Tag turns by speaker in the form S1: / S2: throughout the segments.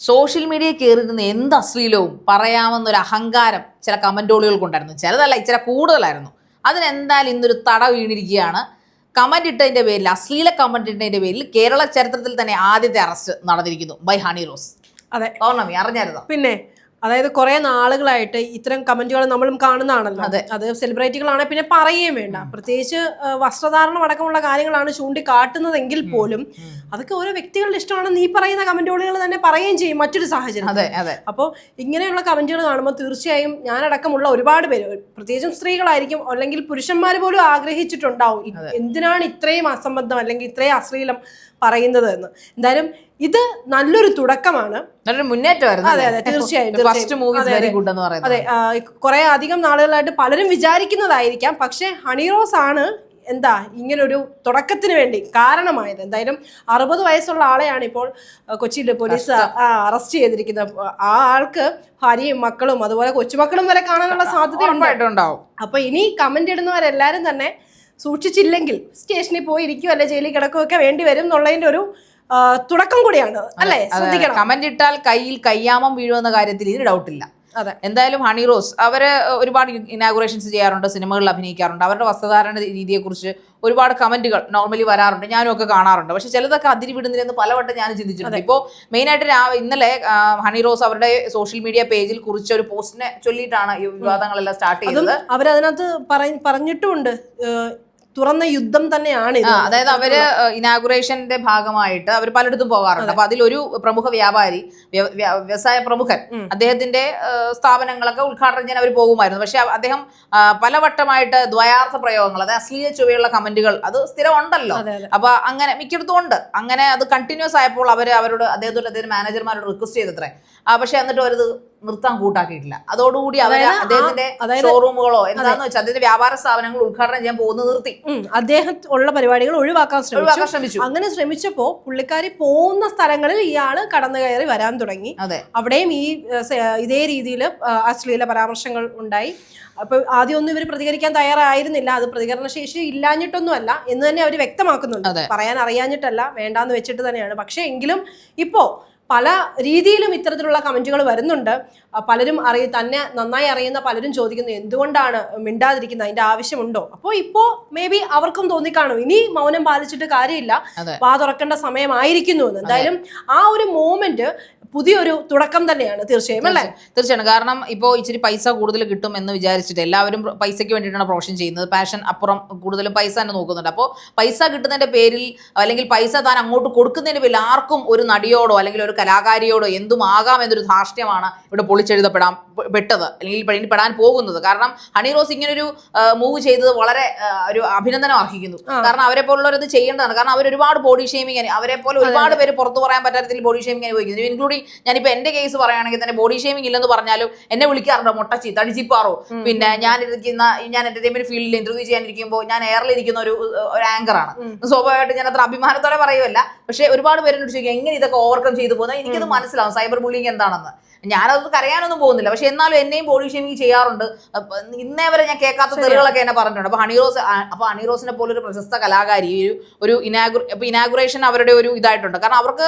S1: Social media കയറിയിരുന്ന എന്ത് അശ്ലീലവും പറയാമെന്നൊരു അഹങ്കാരം ചില കമന്റോളികൾക്കുണ്ടായിരുന്നു ചിലതല്ല ഇച്ചിരി കൂടുതലായിരുന്നു. അതിനെന്തായാലും ഇന്നൊരു തട വീണിരിക്കുകയാണ്. കമന്റ് ഇട്ടതിന്റെ പേരിൽ അശ്ലീല കമന്റ് ഇട്ടതിന്റെ പേരിൽ കേരള ചരിത്രത്തിൽ തന്നെ ആദ്യത്തെ അറസ്റ്റ് നടന്നിരിക്കുന്നു. ബൈ ഹണി റോസ്.
S2: അതെ.
S1: പൗർണമി അറിഞ്ഞായിരുന്നു?
S2: പിന്നെ അതായത് കുറെ നാളുകളായിട്ട് ഇത്തരം കമന്റുകൾ നമ്മളും കാണുന്നതാണല്ലോ.
S1: അതെ.
S2: സെലിബ്രിറ്റികളാണ് പിന്നെ പറയുകയും വേണ്ട. പ്രത്യേകിച്ച് വസ്ത്രധാരണം അടക്കമുള്ള കാര്യങ്ങളാണ് ചൂണ്ടിക്കാട്ടുന്നതെങ്കിൽ പോലും അതൊക്കെ ഓരോ വ്യക്തികളുടെ ഇഷ്ടമാണ്. നീ പറയുന്ന കമന്റുകൾ തന്നെ പറയുകയും ചെയ്യും മറ്റൊരു സാഹചര്യം
S1: അതെ അതെ.
S2: അപ്പോൾ ഇങ്ങനെയുള്ള കമന്റുകൾ കാണുമ്പോൾ തീർച്ചയായും ഞാനടക്കമുള്ള ഒരുപാട് പേര് പ്രത്യേകിച്ചും സ്ത്രീകളായിരിക്കും അല്ലെങ്കിൽ പുരുഷന്മാർ പോലും ആഗ്രഹിച്ചിട്ടുണ്ടാവും. എന്തിനാണ് ഇത്രയും അസംബന്ധം അല്ലെങ്കിൽ ഇത്രയും അശ്ലീലം പറയുന്നത് എന്ന്. എന്തായാലും ഇത് നല്ലൊരു തുടക്കമാണ്.
S1: നല്ലൊരു മുന്നേറ്റമായിരുന്നു
S2: അതെ അതെ തീർച്ചയായും
S1: ഫസ്റ്റ് വെരി ഗുഡ് എന്ന് പറയുന്നത്.
S2: അതെ കുറെ അധികം നാളുകളായിട്ട് പലരും വിചാരിക്കുന്നതായിരിക്കാം. പക്ഷെ ഹണിറോസ് ആണ് എന്താ ഇങ്ങനൊരു തുടക്കത്തിന് വേണ്ടി കാരണമായത്. എന്തായാലും അറുപത് വയസ്സുള്ള ആളെയാണ് ഇപ്പോൾ കൊച്ചിയിലെ കൊച്ചിയിൽ പോലീസ് അറസ്റ്റ്. ചെയ്തിരിക്കുന്നത് ആ ആൾക്ക് ഭാര്യയും മക്കളും അതുപോലെ കൊച്ചുമക്കളും വരെ കാണാനുള്ള
S1: സാധ്യത ഉണ്ടായിട്ടുണ്ടാവും
S2: അപ്പൊ ഇനി കമന്റ് ഇടുന്നവരെല്ലാരും തന്നെ സൂക്ഷിച്ചില്ലെങ്കിൽ സ്റ്റേഷനിൽ പോയി ഇരിക്കും അല്ലെ ജയിലിൽ കിടക്കുകയൊക്കെ വേണ്ടി വരും എന്നുള്ളതിന്റെ ഒരു തുടക്കം കൂടിയാണ്. അല്ലേ? ശ്രദ്ധിക്കണം.
S1: കമന്റ് ഇട്ടാൽ കയ്യിൽ കയ്യാമം വീഴുമെന്ന കാര്യത്തിൽ ഇതിന് ഡൗട്ട് ഇല്ല.
S2: അതെ.
S1: എന്തായാലും ഹണി റോസ് അവർ ഒരുപാട് ഇനാഗുറേഷൻസ് ചെയ്യാറുണ്ട് സിനിമകളിൽ അഭിനയിക്കാറുണ്ട്. അവരുടെ വസ്ത്രധാരണ രീതിയെക്കുറിച്ച് ഒരുപാട് കമന്റുകൾ നോർമലി വരാറുണ്ട്. ഞാനും ഒക്കെ കാണാറുണ്ട്. പക്ഷെ ചിലതൊക്കെ അതിരി വിടുന്നില്ലെന്ന് പലവട്ടം ഞാൻ ചിന്തിച്ചിട്ടുണ്ട്. ഇപ്പോൾ മെയിനായിട്ട് ഇന്നലെ ഹണി റോസ് അവരുടെ സോഷ്യൽ മീഡിയ പേജിൽ കുറിച്ച് ഒരു പോസ്റ്റിനെ ചൊല്ലിയിട്ടാണ് ഈ വിവാദങ്ങളെല്ലാം സ്റ്റാർട്ട് ചെയ്തത്.
S2: അവരതിനകത്ത് പറ- പറഞ്ഞിട്ടുമുണ്ട്. തുറന്ന യുദ്ധം തന്നെയാണ്
S1: അതായത് അവർ ഇനാഗുറേഷന്റെ ഭാഗമായിട്ട് അവർ പലയിടത്തും പോകാറുണ്ട്. അപ്പൊ അതിലൊരു പ്രമുഖ വ്യാപാരി വ്യ- വ്യ- വ്യവസായ പ്രമുഖൻ അദ്ദേഹത്തിന്റെ സ്ഥാപനങ്ങളൊക്കെ ഉദ്ഘാടനം ചെയ്യാൻ അവർ പോകുമായിരുന്നു. പക്ഷെ അദ്ദേഹം പലവട്ടമായിട്ട് ദ്വയാർത്ഥ പ്രയോഗങ്ങൾ അതായത് അശ്ലീല ചുവയുള്ള കമന്റുകൾ അത് സ്ഥിരമുണ്ടല്ലോ.
S2: അതെ അതെ.
S1: അപ്പൊ അങ്ങനെ മിക്കയിടത്തും ഉണ്ട്. അങ്ങനെ അത് കണ്ടിന്യൂസ് ആയപ്പോൾ അവർ അവരോട് അദ്ദേഹത്തോട് അദ്ദേഹം മാനേജർമാരോട് റിക്വസ്റ്റ് ചെയ്തത്രേ. പക്ഷെ എന്നിട്ട് അവരത് നിർത്താൻ കൂട്ടാക്കിയിട്ടില്ല. അതോടുകൂടി
S2: അവർ
S1: അദ്ദേഹത്തിന്റെ ഷോറൂമുകളോ എന്താന്ന് വെച്ചാൽ അദ്ദേഹത്തിന്റെ വ്യാപാര സ്ഥാപനങ്ങൾ ഉദ്ഘാടനം ചെയ്യാൻ പോകുന്നത് നിർത്തി.
S2: അദ്ദേഹം ഉള്ള പരിപാടികൾ ഒഴിവാക്കാൻ ശ്രമിച്ചു.
S1: ഒഴിവാക്കാൻ ശ്രമിച്ചു.
S2: അങ്ങനെ ശ്രമിച്ചപ്പോ പുള്ളിക്കാരി പോകുന്ന സ്ഥലങ്ങളിൽ ഇയാൾ കടന്നു കയറി വരാൻ തുടങ്ങി.
S1: അതെ.
S2: അവിടെയും ഈ ഇതേ രീതിയിൽ അശ്ലീല പരാമർശങ്ങൾ ഉണ്ടായി. അപ്പൊ ആദ്യമൊന്നും ഇവർ പ്രതികരിക്കാൻ തയ്യാറായിരുന്നില്ല. അത് പ്രതികരണ ശേഷി ഇല്ലാഞ്ഞിട്ടൊന്നുമല്ല എന്ന് തന്നെ അവർ വ്യക്തമാക്കുന്നുണ്ട്. പറയാൻ അറിയാഞ്ഞിട്ടല്ല വേണ്ടാന്ന് വെച്ചിട്ട് തന്നെയാണ്. പക്ഷേ എങ്കിലും ഇപ്പോ പല രീതിയിലും ഇത്തരത്തിലുള്ള കമന്റുകൾ വരുന്നുണ്ട്. പലരും അറിയ തന്നെ നന്നായി അറിയുന്ന പലരും ചോദിക്കുന്നു എന്തുകൊണ്ടാണ് മിണ്ടാതിരിക്കുന്നത്? അതിന്റെ ആവശ്യമുണ്ടോ? അപ്പോൾ ഇപ്പോ മേ ബി അവർക്കും തോന്നിക്കാണും. ഇനി മൗനം പാലിച്ചിട്ട് കാര്യമില്ല. വാ തുറക്കേണ്ട സമയമായിരിക്കുന്നു എന്ന്. എന്തായാലും ആ ഒരു മൂമെന്റ് പുതിയൊരു തുടക്കം തന്നെയാണ് തീർച്ചയായും അല്ലേ?
S1: തീർച്ചയായും. കാരണം ഇപ്പോൾ ഇച്ചിരി പൈസ കൂടുതൽ കിട്ടും എന്ന് വിചാരിച്ചിട്ട് എല്ലാവരും പൈസയ്ക്ക് വേണ്ടിയിട്ടാണ് പ്രൊഫഷൻ ചെയ്യുന്നത്. പാഷൻ അപ്പുറം കൂടുതലും പൈസ തന്നെ നോക്കുന്നുണ്ട്. അപ്പോൾ പൈസ കിട്ടുന്നതിന്റെ പേരിൽ അല്ലെങ്കിൽ പൈസ താൻ അങ്ങോട്ട് കൊടുക്കുന്നതിന് പേരിൽ ആർക്കും ഒരു നടിയോടോ അല്ലെങ്കിൽ ഒരു കലാകാരിയോടോ എന്തും ആകാം എന്നൊരു ധാർഷ്ട്യമാണ് ഇവിടെ പൊളിച്ചെഴുതപ്പെടാൻ പെട്ടത്. അല്ലെങ്കിൽ പെടാൻ പോകുന്നത്. കാരണം ഹണി റോസ് ഇങ്ങനൊരു മൂവ് ചെയ്തത് വളരെ ഒരു അഭിനന്ദനം അർഹിക്കുന്നു. കാരണം അവരെ പോലുള്ളവരത് ചെയ്യേണ്ടതാണ്. കാരണം അവർ ഒരുപാട് ബോഡി ഷേമിങ് അവരെ പോലെ ഒരുപാട് പേര് പുറത്തു പറയാൻ പറ്റാത്ത ബോഡി ഷേമിങ് അനുഭവിക്കുന്നു ഇൻക്ലൂഡിങ് ഞാനിപ്പോ എന്റെ കേസ് പറയുകയാണെങ്കിൽ തന്നെ ബോഡി ഷേമിംഗ് ഇല്ലെന്ന് പറഞ്ഞാലും എന്നെ വിളിക്കാറുണ്ടോ? മുട്ടച്ചി തടിച്ചിപ്പാറോ പിന്നെ ഞാൻ ഇരിക്കുന്ന ഞാൻ എന്റർടൈൻമെന്റ് ഫീൽഡിൽ ഇന്റർവ്യൂ ചെയ്യാനിരിക്കുമ്പോൾ ഞാൻ എയറിലിരിക്കുന്ന ഒരു ഒരു ആണ്. സ്വാഭാവികമായിട്ട് ഞാൻ അത്ര അഭിമാനത്തോടെ പറയുമല്ല പക്ഷേ ഒരുപാട് പേരോട് ചോദിക്കും എങ്ങനെ ഇതൊക്കെ ഓവർകം ചെയ്തു പോകുന്നത് എനിക്കത് മനസ്സിലാവും. സൈബർ ബുള്ളിങ് എന്താണെന്ന്. ഞാനത് കരയാനൊന്നും പോകുന്നില്ല. പക്ഷെ എന്നാലും എന്നെയും ബോഡി ഷേമിങ് ചെയ്യാറുണ്ട്. ഇന്നേ വരെ ഞാൻ കേൾക്കാത്ത തെറികളൊക്കെ എന്നെ പറഞ്ഞിട്ടുണ്ട്. അപ്പൊ ഹണിറോസ് അപ്പൊ ഹണിറോസിനെ പോലെ ഒരു പ്രശസ്ത കലാകാരി ഒരു ഒരു ഇനാഗു ഇപ്പൊ ഇനാഗുറേഷൻ അവരുടെ ഒരു ഇതായിട്ടുണ്ട്. കാരണം അവർക്ക്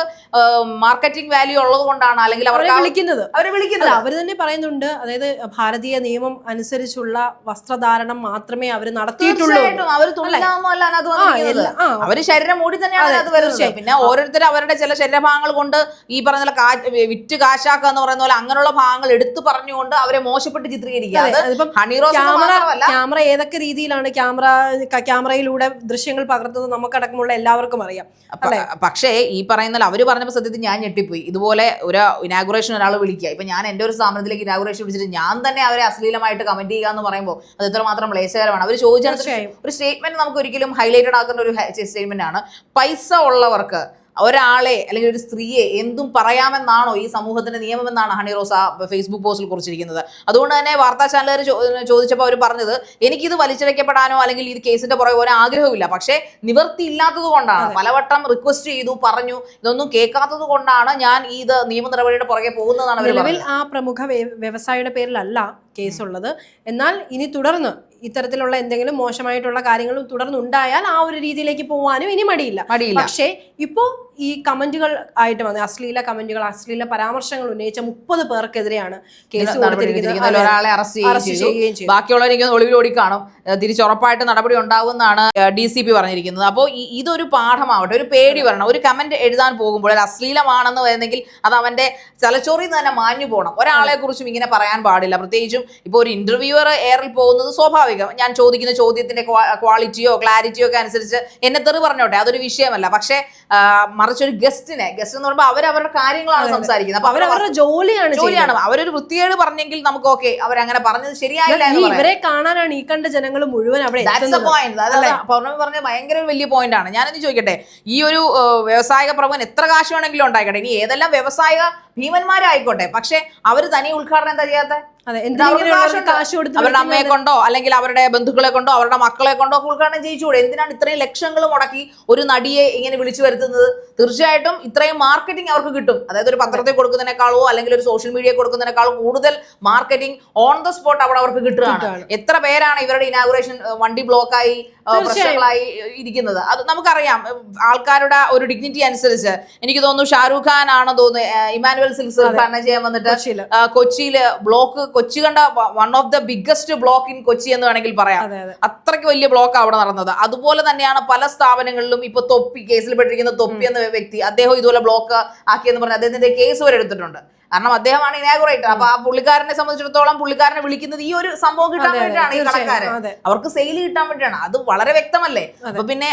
S1: മാർക്കറ്റിംഗ് വാല്യൂ ഉള്ളത് കൊണ്ടാണ് അല്ലെങ്കിൽ
S2: അവരെ വിളിക്കുന്നത്.
S1: അവരെ വിളിക്കുന്നത്.
S2: അവർ തന്നെ പറയുന്നുണ്ട്. അതായത് ഭാരതീയ നിയമം അനുസരിച്ചുള്ള വസ്ത്രധാരണം മാത്രമേ അവർ നടത്തിയിട്ടുള്ളൂ
S1: അവർ അവർ ശരീരം മൂടി തന്നെയാണ്
S2: അത്
S1: വരുന്നത്. പിന്നെ ഓരോരുത്തർ അവരുടെ ചില ശരീരഭാഗങ്ങൾ കൊണ്ട് ഈ പറഞ്ഞ കാ- വിറ്റ് കാശാക്കുക എന്ന് പറയുന്ന പോലെ അങ്ങനെയുള്ള ഭാഗങ്ങൾ എടുത്തു പറഞ്ഞുകൊണ്ട് അവരെ മോശപ്പെട്ട് ചിത്രീകരിക്കുക.
S2: ക്യാമറ ഏതൊക്കെ രീതിയിലാണ് ക്യാമറ ക്യാമറയിലൂടെ ദൃശ്യങ്ങൾ പകർത്തുന്നത് നമുക്കടക്കമുള്ള എല്ലാവർക്കും അറിയാം.
S1: പക്ഷേ ഈ പറയുന്ന അവർ പറഞ്ഞപ്പോൾ സത്യത്തിൽ ഞാൻ ഞെട്ടിപ്പോയി. ഇതുപോലെ ഒരു ഇനാഗുറേഷൻ ഒരാൾ വിളിക്കുക. ഇപ്പം ഞാൻ എന്റെ ഒരു സ്ഥാപനത്തിലേക്ക് ഇനാഗുറേഷൻ വിളിച്ചിട്ട് ഞാൻ തന്നെ അവരെ അശ്ലീലമായിട്ട് കമന്റ് ചെയ്യുക എന്ന് പറയുമ്പോൾ അത് എത്രമാത്രം ലേശകരമാണ് അവർ ചോദിച്ചാൽ ഒരു സ്റ്റേറ്റ്മെന്റ് നമുക്ക് ഒരിക്കലും ഹൈലൈറ്റഡ് ആക്കുന്ന ഒരു സ്റ്റേറ്റ്മെന്റ് ആണ്. പൈസ ഉള്ളവർക്ക് ഒരാളെ അല്ലെങ്കിൽ ഒരു സ്ത്രീയെ എന്തും പറയാമെന്നാണോ ഈ സമൂഹത്തിന്റെ നിയമമെന്നാണ് ഹണി റോസ ഫേസ്ബുക്ക് പോസ്റ്റിൽ കുറിച്ചിരിക്കുന്നത്. അതുകൊണ്ട് തന്നെ വാർത്താ ചാനലുകാർ ചോദിച്ചപ്പോൾ അവർ പറഞ്ഞത് എനിക്കിത് വലിച്ചിഴക്കപ്പെടാനോ അല്ലെങ്കിൽ ഇത് കേസിന്റെ പുറകെ പോലെ ആഗ്രഹമില്ല. പക്ഷേ നിവർത്തി ഇല്ലാത്തത് കൊണ്ടാണ് പലവട്ടം റിക്വസ്റ്റ് ചെയ്തു പറഞ്ഞു. ഇതൊന്നും കേൾക്കാത്തത് കൊണ്ടാണ് ഞാൻ ഈ ഇത് നിയമ നടപടിയുടെ പുറകെ പോകുന്നതാണ്
S2: നിലവിൽ ആ പ്രമുഖ വ്യ- വ്യവസായിയുടെ പേരിലല്ല കേസുള്ളത്. എന്നാൽ ഇനി തുടർന്ന് ഇത്തരത്തിലുള്ള എന്തെങ്കിലും മോശമായിട്ടുള്ള കാര്യങ്ങളും തുടർന്നുണ്ടായാൽ ആ ഒരു രീതിയിലേക്ക് പോവാനും ഇനി മടിയില്ല.
S1: മടിയില്ല.
S2: പക്ഷേ ഇപ്പോ ഈ കമന്റുകൾ ആയിട്ട് വന്നത് അശ്ലീല കമന്റുകൾ അശ്ലീല പരാമർശങ്ങൾ ഉന്നയിച്ച മുപ്പത് പേർക്കെതിരെയാണ് കേസ് കൊടുത്തിരിക്കുന്നത്.
S1: ഒരാളെ അറസ്റ്റ് ചെയ്യുകയും ചെയ്തു. ഓടി ഒളിവിലോടി കാണും തിരിച്ചുറപ്പായിട്ട് നടപടി ഉണ്ടാവുമെന്നാണ് ഡി സി പി പറഞ്ഞിരിക്കുന്നത്. അപ്പോൾ ഇതൊരു പാഠമാവട്ടെ ഒരു പേടി വരണം. ഒരു കമന്റ് എഴുതാൻ പോകുമ്പോൾ അത് അശ്ലീലമാണെന്ന് വരുന്നെങ്കിൽ അത് അവന്റെ തലച്ചോറിൽ നിന്ന് തന്നെ മാഞ്ഞു പോകണം. ഒരാളെ കുറിച്ചും ഇങ്ങനെ പറയാൻ പാടില്ല. പ്രത്യേകിച്ചും ഇപ്പോൾ ഒരു ഇന്റർവ്യൂവർ എയറിൽ പോകുന്നത് സ്വാഭാവികം. ഞാൻ ചോദിക്കുന്ന ചോദ്യത്തിന്റെ ക്വാളിറ്റിയോ ക്ലാരിറ്റിയോ ഒക്കെ അനുസരിച്ച് എന്നെ തെറി പറഞ്ഞോട്ടെ. അതൊരു വിഷയമല്ല. പക്ഷേ മറിച്ച് ഒരു ഗസ്റ്റിനെ. ഗസ്റ്റ് എന്ന് പറയുമ്പോൾ അവരവരുടെ കാര്യങ്ങളാണ് സംസാരിക്കുന്നത്. അപ്പൊ
S2: അവരവരുടെ ജോലിയാണ്.
S1: ജോലിയാണ്. അവരൊരു വൃത്തികേട് പറഞ്ഞെങ്കിൽ നമുക്ക് ഓക്കെ അവരങ്ങനെ പറഞ്ഞത് ശരിയായില്ല
S2: ഈ
S1: എന്ന് പറയാം.
S2: ഇവരെ കാണാനാണ് ഈ കണ്ട ജനങ്ങൾ മുഴുവൻ അവിടെ എത്തുന്നത്.
S1: പൗർണമി പറഞ്ഞ ഭയങ്കര ഒരു വലിയ പോയിന്റ് ആണ്. ഞാനൊന്ന് ചോദിക്കട്ടെ ഈ ഒരു ഏഹ്, വ്യവസായിക പ്രമുഖൻ എത്ര കാശ് വേണമെങ്കിലും ഉണ്ടായിക്കട്ടെ? ഇനി ഏതെല്ലാം വ്യവസായിക ഭീമന്മാരായിക്കോട്ടെ? പക്ഷെ അവർ തനി ഉദ്ഘാടനം എന്താ ചെയ്യാത്ത? അവരുടെ അമ്മയെ? കൊണ്ടോ അല്ലെങ്കിൽ അവരുടെ ബന്ധുക്കളെ കൊണ്ടോ അവരുടെ മക്കളെ കൊണ്ടോ ഉദ്ഘാടനം ചെയ്യിച്ചുകൂടെ എന്തിനാണ് ഇത്രയും ലക്ഷങ്ങൾ മുടക്കി ഒരു നടിയെ ഇങ്ങനെ വിളിച്ചു വരുത്തുന്നത്? തീർച്ചയായിട്ടും ഇത്രയും മാർക്കറ്റിംഗ് അവർക്ക് കിട്ടും. അതായത് ഒരു പത്രത്തെ കൊടുക്കുന്നതിനേക്കാളോ അല്ലെങ്കിൽ ഒരു സോഷ്യൽ മീഡിയ കൊടുക്കുന്നതിനേക്കാളോ കൂടുതൽ മാർക്കറ്റിംഗ് ഓൺ ദ സ്പോട്ട് അവിടെ അവർക്ക് കിട്ടുകയാണ്. എത്ര പേരാണ് ഇവരുടെ ഇനാഗുറേഷൻ വണ്ടി ബ്ലോക്കായി. പ്രശ്നങ്ങളായി ഇരിക്കുന്നത്? അത് നമുക്കറിയാം. ആൾക്കാരുടെ ഒരു ഡിഗ്നിറ്റി അനുസരിച്ച്. എനിക്ക് തോന്നുന്നു ഷാരൂഖ് ഖാൻ ആണെന്ന് തോന്നുന്നു ഇമാനുവൽ സിൽസ് ഉദ്ഘാടനം ചെയ്യാൻ വന്നിട്ട് കൊച്ചിയിൽ ബ്ലോക്ക് കൊച്ചി കണ്ട one of the biggest block in Kochi എന്ന് വേണമെങ്കിൽ പറയാം.
S2: അതെ അതെ.
S1: അത്രയ്ക്ക് വലിയ ബ്ലോക്ക് അവിടെ നടന്നത്. അതുപോലെ തന്നെയാണ് പല സ്ഥാപനങ്ങളിലും ഇപ്പൊ തൊപ്പി കേസിൽ പെട്ടിരിക്കുന്ന തൊപ്പി എന്ന വ്യക്തി അദ്ദേഹം ഇതുപോലെ ബ്ലോക്ക് ആക്കിയെന്ന് പറഞ്ഞ് അദ്ദേഹത്തിന്റെ കേസ് വരെ എടുത്തിട്ടുണ്ട്. കാരണം അദ്ദേഹമാണ് ഇനാഗുറേറ്റർ അപ്പൊ ആ പുള്ളിക്കാരനെ സംബന്ധിച്ചിടത്തോളം പുള്ളിക്കാരനെ വിളിക്കുന്നത് ഈ ഒരു സംഭവം കിട്ടാൻ വേണ്ടിയിട്ടാണ് ഈ. കടക്കാരൻ അവർക്ക് സെയിൽ കിട്ടാൻ വേണ്ടിയാണ്. അത് വളരെ വ്യക്തമല്ലേ? അപ്പൊ പിന്നെ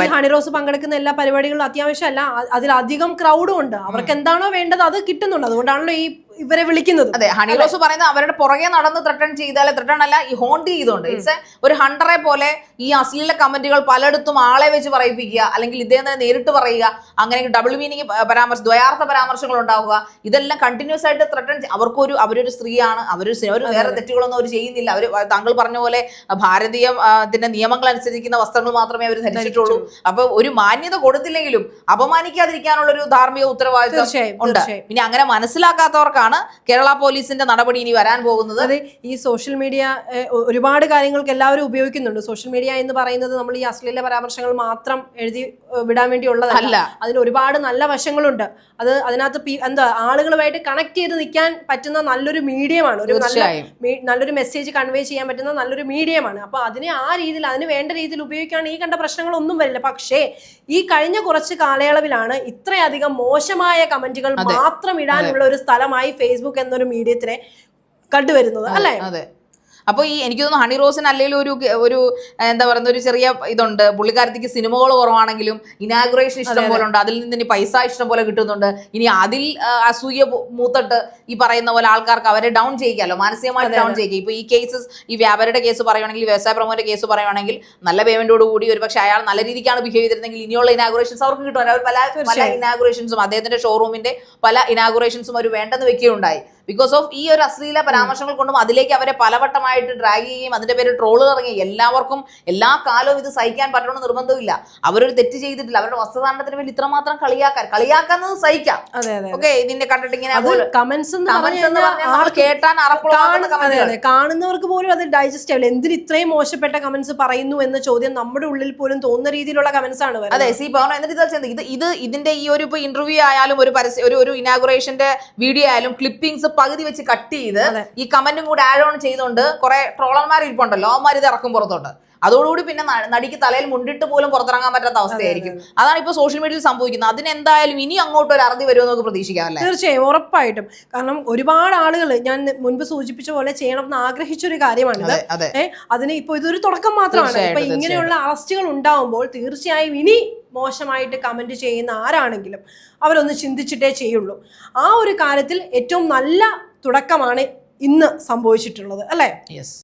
S2: ഈ ഹണിറോസ് പങ്കെടുക്കുന്ന എല്ലാ പരിപാടികളും അത്യാവശ്യമല്ല അതിലധികം ക്രൗഡും ഉണ്ട്. അവർക്ക് എന്താണോ വേണ്ടത് അത് കിട്ടുന്നുണ്ട്. അതുകൊണ്ടാണല്ലോ ഈ ഇവരെ വിളിക്കുന്നത്.
S1: അതെ ഹണി റോസ് പറയുന്നത് അവരുടെ പുറകെ നടന്ന് ത്രട്ടൺ ചെയ്താൽ ത്രട്ടൺ അല്ല ഈ ഹോണ്ട് ചെയ്തുകൊണ്ട്. ഇറ്റ്സ് ഒരു ഹണ്ടറെ പോലെ ഈ അശ്ലീല കമന്റുകൾ പലയിടത്തും ആളെ വെച്ച് പറയിപ്പിക്കുക അല്ലെങ്കിൽ ഇദ്ദേഹം തന്നെ നേരിട്ട് പറയുക അങ്ങനെ ഡബിൾ മീനിങ് പരാമർശം ദ്വയാർത്ഥ പരാമർശങ്ങൾ ഉണ്ടാവുക ഇതെല്ലാം കണ്ടിന്യൂസ് ആയിട്ട് ത്രട്ടൺ അവർക്കൊരു അവരൊരു സ്ത്രീയാണ് അവരൊരു അവർ വേറെ തെറ്റുകളൊന്നും അവർ ചെയ്യുന്നില്ല. അവർ താങ്കൾ പറഞ്ഞ പോലെ ഭാരതീയ ഇതിന്റെ നിയമങ്ങൾ അനുസരിക്കുന്ന വസ്ത്രങ്ങൾ മാത്രമേ അവർ ധരിച്ചിട്ടുള്ളൂ. അപ്പൊ ഒരു മാന്യത കൊടുത്തില്ലെങ്കിലും അപമാനിക്കാതിരിക്കാനുള്ള ഒരു ധാർമ്മിക ഉത്തരവാദിത്വം ഉണ്ട്.
S2: പിന്നെ
S1: അങ്ങനെ അങ്ങനെ മനസ്സിലാക്കാത്തവർക്കാണ് കേരള പോലീസിന്റെ നടപടി ഇനി വരാൻ പോകുന്നത്.
S2: അതെ ഈ സോഷ്യൽ മീഡിയ ഒരുപാട് കാര്യങ്ങൾക്ക് എല്ലാവരും ഉപയോഗിക്കുന്നുണ്ട്. സോഷ്യൽ മീഡിയ എന്ന് പറയുന്നത് നമ്മൾ ഈ അശ്ലീല പരാമർശങ്ങൾ മാത്രം എഴുതി വിടാൻ വേണ്ടിയുള്ളതല്ല
S1: ഉള്ളതല്ല.
S2: അതിന് ഒരുപാട് നല്ല വശങ്ങളുണ്ട്. അത് അതിനകത്ത് എന്താ ആളുകളുമായിട്ട് കണക്ട് ചെയ്ത് നിൽക്കാൻ പറ്റുന്ന നല്ലൊരു മീഡിയമാണ്. ഒരു നല്ല നല്ലൊരു മെസ്സേജ് കൺവേ ചെയ്യാൻ പറ്റുന്ന നല്ലൊരു മീഡിയമാണ്. അപ്പൊ അതിനെ ആ രീതിയിൽ അതിന് വേണ്ട രീതിയിൽ ഉപയോഗിക്കുകയാണെങ്കിൽ ഈ കണ്ട പ്രശ്നങ്ങളൊന്നും വരില്ല. പക്ഷേ ഈ കഴിഞ്ഞ കുറച്ച് കാലയളവിലാണ് ഇത്രയധികം മോശമായ കമന്റുകൾ മാത്രം ഇടാനുള്ള ഒരു സ്ഥലമായി ഫേസ്ബുക്ക് എന്നൊരു മീഡിയത്തിനെ കണ്ടുവരുന്നത് അല്ലേ?
S1: അതെ. അപ്പോൾ ഈ എനിക്ക് തോന്നുന്നു ഹണി റോസിന് അല്ലെങ്കിൽ ഒരു ഒരു എന്താ പറയുന്ന ഒരു ചെറിയ ഇതുണ്ട്. പുള്ളിക്കാരത്തിക്ക് സിനിമകൾ കുറവാണെങ്കിലും ഇനാഗുറേഷൻ ഇഷ്ടം പോലെ ഉണ്ട് അതിൽ നിന്ന് ഇനി പൈസ ഇഷ്ടം പോലെ കിട്ടുന്നുണ്ട്. ഇനി അതിൽ അസൂയ മൂത്തട്ട് ഈ പറയുന്ന പോലെ ആൾക്കാർക്ക് അവരെ ഡൗൺ ചെയ്യിക്കാമല്ലോ മാനസികമായിട്ട് ഡൗൺ ചെയ്യിക്കുക ഇപ്പോൾ ഈ കേസസ് ഈ വ്യാപാരിയുടെ കേസ് പറയുകയാണെങ്കിൽ വ്യവസായ പ്രമുഖന്റെ കേസ് പറയുകയാണെങ്കിൽ നല്ല പേയ്മെന്റോട് കൂടി ഒരു പക്ഷേ അയാൾ നല്ല രീതിക്കാണ് ബിഹേവ് ചെയ്തിരുന്നെങ്കിൽ ഇനിയുള്ള ഇനാഗുറേഷൻസ് അവർക്ക് കിട്ടും അവർ പല പല
S2: ഇനാഗ്രേഷൻസും
S1: ഇനാഗുറേഷൻസും അദ്ദേഹത്തിന്റെ ഷോറൂമിന്റെ പല ഇനാഗുറേഷൻസും അവർ വേണ്ടെന്ന് വെക്കുകയുണ്ടായി. ബിക്കോസ് ഓഫ് ഈ ഒരു അശ്ലീല പരാമർശങ്ങൾ കൊണ്ടും അതിലേക്ക് അവരെ പലവട്ടമായിട്ട് ഡ്രാഗ് ചെയ്യുകയും അതിന്റെ പേര് ട്രോൾ ഇറങ്ങി എല്ലാവർക്കും എല്ലാ കാലവും ഇത് സഹിക്കാൻ പറ്റണമെന്ന് നിർബന്ധമില്ല അവരൊരു തെറ്റ് ചെയ്തിട്ടില്ല. അവരുടെ വസ്ത്രധാരണത്തിന് വേണ്ടി ഇത്രമാത്രം കളിയാക്കാൻ. കളിയാക്കുന്നത് സഹിക്കാം. ഓക്കെ ഇതിന്റെ കണ്ടിട്ട് ഇങ്ങനെ
S2: കമന്റ്സ്
S1: കേട്ടാൻ
S2: കാണുന്നവർക്ക് പോലും അത് ഡൈജസ്റ്റ് ആവില്ല എന്തിന് ഇത്രയും മോശപ്പെട്ട കമന്റ്സ് പറയുന്നു എന്ന ചോദ്യം നമ്മുടെ ഉള്ളിൽ പോലും തോന്നുന്ന രീതിയിലുള്ള കമന്റ്സ് ആണ്
S1: അതെ സി പവൻ എന്നിട്ട് ഇതാ ഇത് ഇത് ഇതിന്റെ ഈ ഒരു ഇപ്പൊ ഇന്റർവ്യൂ ആയാലും ഒരു പരസ്യ ഒരു ഒരു ഇനാഗുറേഷന്റെ വീഡിയോ ആയാലും ക്ലിപ്പിംഗ്സ് പകുതി വെച്ച് കട്ട് ചെയ്ത് ഈ കമന്റും കൂടെ ആഡ് ഓൺ ചെയ്തുകൊണ്ട് കുറെ ട്രോളർമാർ ഇരിപ്പുണ്ടല്ലോ അവന്മാർ ഇത് ഇറക്കും പുറത്തോട്ട്. അതോടുകൂടി പിന്നെ നടിക്ക് തലയിൽ മുണ്ടിട്ട് പോലും പുറത്തിറങ്ങാൻ പറ്റാത്ത അവസ്ഥയായിരിക്കും. അതാണ് ഇപ്പൊ സോഷ്യൽ മീഡിയയിൽ സംഭവിക്കുന്നത്. അതിനെന്തായാലും ഇനി അങ്ങോട്ട് ഒരു അറുതി വരുമെന്ന് നമുക്ക് പ്രതീക്ഷിക്കാമല്ലേ
S2: തീർച്ചയായും ഉറപ്പായിട്ടും. കാരണം ഒരുപാട് ആളുകൾ ഞാൻ മുൻപ് സൂചിപ്പിച്ച പോലെ ചെയ്യണം എന്ന് ആഗ്രഹിച്ച ഒരു കാര്യമാണിത്.
S1: അതെ അതെ.
S2: അതിന് ഇപ്പൊ ഇതൊരു തുടക്കം മാത്രമാണ്. ഇപ്പൊ ഇങ്ങനെയുള്ള അറസ്റ്റുകൾ ഉണ്ടാവുമ്പോൾ തീർച്ചയായും ഇനി മോശമായിട്ട് കമന്റ് ചെയ്യുന്ന ആരാണെങ്കിലും അവരൊന്ന് ചിന്തിച്ചിട്ടേ ചെയ്യുള്ളൂ. ആ ഒരു കാര്യത്തിൽ ഏറ്റവും നല്ല തുടക്കമാണ് ഇന്ന് സംഭവിച്ചിട്ടുള്ളത് അല്ലേ?
S1: യെസ്